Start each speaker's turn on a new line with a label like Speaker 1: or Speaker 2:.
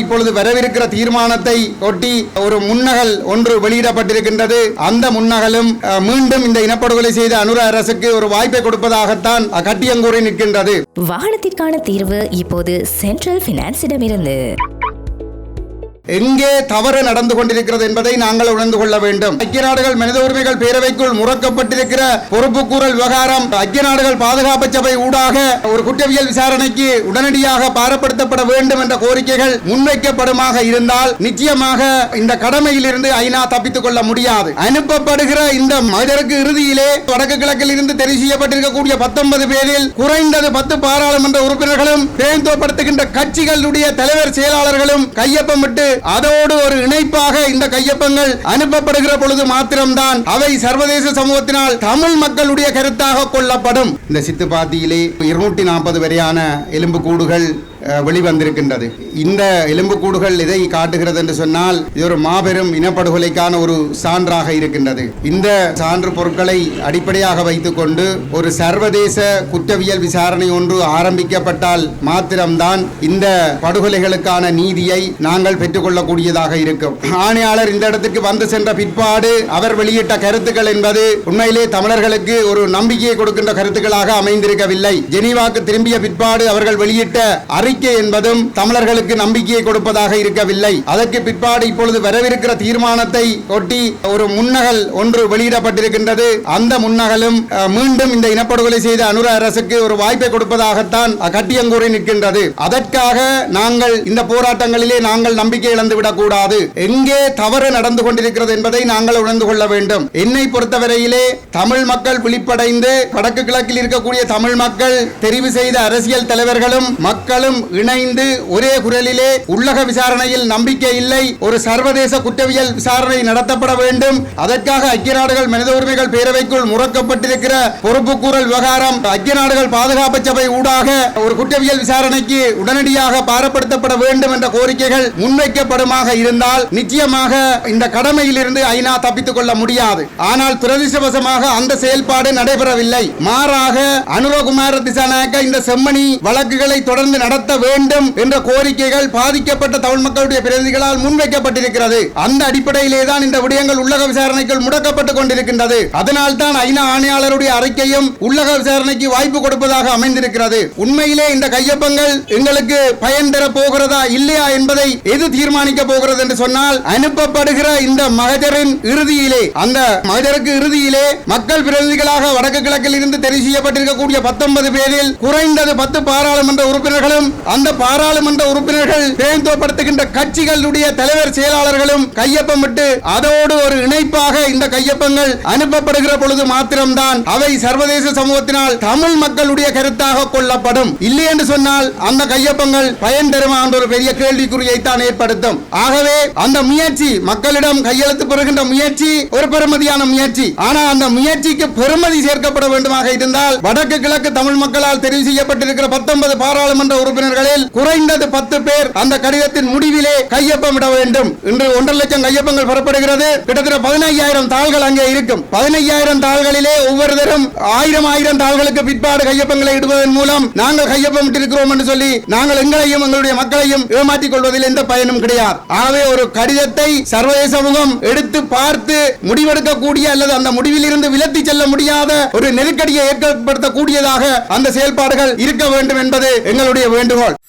Speaker 1: இப்பொழுது வரவிருக்கிற தீர்மானத்தை ஒட்டி ஒரு முன்னகல் ஒன்று வெளியிடப்பட்டிருக்கின்றது. அந்த முன்னகலும் மீண்டும் இந்த இனப்படுகொலை செய்த அனுர அரசுக்கு ஒரு வாய்ப்பை கொடுப்பதாகத்தான் கட்டியங்கூறி நிற்கின்றது.
Speaker 2: வாகனத்திற்கான தீர்வு இப்போது சென்ட்ரல் பினான்ஸிடமிருந்து
Speaker 1: எங்கே தவறு நடந்து கொண்டிருக்கிறது என்பதை நாங்கள் உணர்ந்து கொள்ள வேண்டும். ஐக்கிய நாடுகள் மனித உரிமைகள் பேரவைக்குள் முறக்கப்பட்டிருக்கிற பொறுப்புக்கூறல் விவகாரம் ஐக்கிய நாடுகள் பாதுகாப்பு சபை ஊடாக ஒரு குற்றவியல் விசாரணைக்கு உடனடியாக பாரப்படுத்தப்பட வேண்டும் என்ற கோரிக்கைகள் முன்வைக்கப்படுமாக இருந்தால் நிச்சயமாக இந்த கடமையிலிருந்து ஐநா தப்பித்துக் கொள்ள முடியாது. அனுப்பப்படுகிற இந்த மனிதருக்கு இறுதியிலே வடக்கு கிழக்கில் இருந்து தெரிவு செய்யப்பட்டிருக்கக்கூடிய பத்தொன்பது பேரில் குறைந்தது பத்து பாராளுமன்ற உறுப்பினர்களும் பிரதிநிதித்துவப்படுத்துகின்ற கட்சிகளுடைய தலைவர் செயலாளர்களும் கையொப்பமிட்டு அதோடு ஒரு இணைப்பாக இந்த கையொப்பங்கள் அனுப்பப்படுகிற பொழுது மாத்திரம்தான். அவை சர்வதேச சமூகத்தினால் தமிழ் மக்களுடைய கருத்தாக கொள்ளப்படும். இந்த சித்துப்பாத்தியிலே இருநூற்றி நாற்பது வரையான எலும்புக்கூடுகள் கூடுகள் வெளிவந்திருக்கின்றது. இந்த எலும்புக்கூடுகள் இதை காட்டுகிறது என்று சொன்னால் இது ஒரு மாபெரும் இனப்படுகொலைக்கான ஒரு சான்றாக இருக்கின்றது. இந்த சான்று பொருட்களை அடிப்படையாக வைத்துக்கொண்டு ஒரு சர்வதேச குற்றவியல் விசாரணை ஒன்று ஆரம்பிக்கப்பட்டால் மாத்திரம்தான் இந்த படுகொலைகளுக்கான நீதியை நாங்கள் பெற்றுக்கொள்ளக்கூடியதாக இருக்கும். ஆணையாளர் இந்த இடத்துக்கு வந்து சென்ற பிற்பாடு அவர் வெளியிட்ட கருத்துக்கள் என்பது உண்மையிலே தமிழர்களுக்கு ஒரு நம்பிக்கையை கொடுக்கின்ற கருத்துக்களாக அமைந்திருக்கவில்லை. ஜெனீவாக்கு திரும்பிய பிற்பாடு அவர்கள் வெளியிட்ட அறிக்கை என்பதும் தமிழர்களுக்கு நம்பிக்கையை கொடுப்பதாக இருக்கவில்லை. அதற்கு பிற்பாடு இப்பொழுது வரவிருக்கிற தீர்மானத்தை ஒட்டி ஒரு முன்னகல் ஒன்று வெளியிடப்பட்டிருக்கின்றது. அந்த முன்னகலும் மீண்டும் இந்த இனப்படுகொலை செய்த அனுர அரசுக்கு ஒரு வாய்ப்பை கொடுப்பதாகத்தான் கட்டியங்கூறி நிற்கின்றது. அதற்காக நாங்கள் இந்த போராட்டங்களிலே நாங்கள் நம்பிக்கை இழந்து கூடாது எங்கே தவறு நடந்து கொண்டிருக்கிறது என்பதை நாங்கள் உணர்ந்து கொள்ள வேண்டும். என்னை பொறுத்தவரையிலே தமிழ் மக்கள் விழிப்படைந்து வடக்கு கிழக்கில் இருக்கக்கூடிய தமிழ் மக்கள் தெரிவு செய்த அரசியல் தலைவர்களும் மக்களும் இணைந்து ஒரே குரலிலே உள்ளக விசாரணையில் நம்பிக்கை இல்லை ஒரு சர்வதேச குற்றவியல் விசாரணை நடத்தப்பட வேண்டும். அதற்காக ஐக்கிய நாடுகள் மனித உரிமைகள் பேரவைக்குள் முறக்கப்பட்டிருக்கிற பொறுப்புக்கூறல் விவகாரம் ஐக்கிய நாடுகள் பாதுகாப்பு சபை ஊடாக ஒரு குற்றவியல் விசாரணைக்கு உடனடியாக பாரப்படுத்தப்பட வேண்டும் என்ற கோரிக்கைகள் முன்வைக்கப்படுமாக இருந்தால் நிச்சயமாக இந்த கடமையிலிருந்து ஐநா தப்பித்துக் கொள்ள முடியாது. ஆனால் துரதிருஷ்டவசமாக அந்த செயல்பாடு நடைபெறவில்லை. மாறாக அனுரகுமார திசாநாயக்க இந்த செம்மணி வழக்குகளை தொடர்ந்து நடத்த வேண்டும் என்ற கோரிக்கைகள் பாதிக்கப்பட்ட தமிழ் மக்களுடைய பிரதிநிதிகளால் முன்வைக்கப்பட்டிருக்கிறது. அந்த அடிப்படையிலே தான் இந்த விடயங்கள் உள்ளக விசாரணைக்குள் முடக்கப்பட்டுக் கொண்டிருக்கின்றது. அதனால் தான் ஐநா ஆணையாளருடைய அறிக்கையும் உள்ளக விசாரணைக்கு வாய்ப்பு கொடுப்பதாக அமைந்திருக்கிறது. உண்மையிலே இந்த கையொப்பங்கள் எங்களுக்கு பயன் தர போகிறதா இல்லையா என்பதை எது தீர்மானிக்க போகிறது என்று சொன்னால் அனுப்பப்படுகிற இந்த மகஜரின் இறுதியிலே அந்த மகஜருக்கு இறுதியிலே மக்கள் பிரதிநிதிகளாக வடக்கு கிழக்கில் இருந்து தெரிவு செய்யப்பட்டிருக்கக்கூடிய பத்தொன்பது பேரில் குறைந்தது பத்து பாராளுமன்ற உறுப்பினர்களும் அந்த பாராளுமன்ற உறுப்பினர்கள் பிரதிநிதித்துவப்படுத்துகின்ற கட்சிகளுடைய தலைவர் செயலாளர்களும் கையொப்பமிட்டு அதோடு ஒரு இணைப்பாக இந்த கையொப்பங்கள் அனுப்பப்படுகிற பொழுது மாத்திரம்தான் அவை சர்வதேச சமூகத்தினால் தமிழ் மக்களுடைய கருத்தாக கொள்ளப்படும். இல்லை என்று சொன்னால் அந்த கையொப்பங்கள் பயன் தருமா என்ற ஒரு பெரிய கேள்விக்குறியை தான் ஏற்படுத்தும். ஆகவே அந்த முயற்சி மக்களிடம் கையெழுத்து பெறுகின்ற முயற்சி ஒரு பெருமதியான முயற்சி. ஆனால் அந்த முயற்சிக்கு பெருமதி சேர்க்கப்பட வேண்டுமாக இருந்தால் வடக்கு கிழக்கு தமிழ் மக்களால் தெரிவு செய்யப்பட்டிருக்கிற பத்தொன்பது பாராளுமன்ற உறுப்பினர் உறுப்பினர்களில் குறைந்தது பத்து பேர் அந்த கடிதத்தின் முடிவிலே கையொப்பமிட வேண்டும். இன்று ஒன்றரை லட்சம் கையொப்பங்கள் பெறப்படுகிறது. கிட்டத்தட்ட பதினைஞ்சாயிரம் தாள்கள் அங்கே இருக்கும். பதினைஞ்சாயிரம் தாள்களிலே ஒவ்வொருத்தரும் ஆயிரம் ஆயிரம் தாள்களுக்கு பிற்பாடு கையொப்பங்களை இடுவதன் மூலம் நாங்கள் கையொப்பமிட்டிருக்கிறோம் என்று சொல்லி நாங்கள் எங்களையும் எங்களுடைய மக்களையும் ஏமாற்றிக் கொள்வதில் எந்த பயனும் கிடையாது. ஆகவே ஒரு கடிதத்தை சர்வதேச சமூகம் எடுத்து பார்த்து முடிவெடுக்கக்கூடிய அல்லது அந்த முடிவில் இருந்து விலத்தி செல்ல முடியாத ஒரு நெருக்கடியை ஏற்படுத்தக்கூடியதாக அந்த செயல்பாடுகள் இருக்க வேண்டும் என்பது எங்களுடைய வேண்டும் വീണ്ടും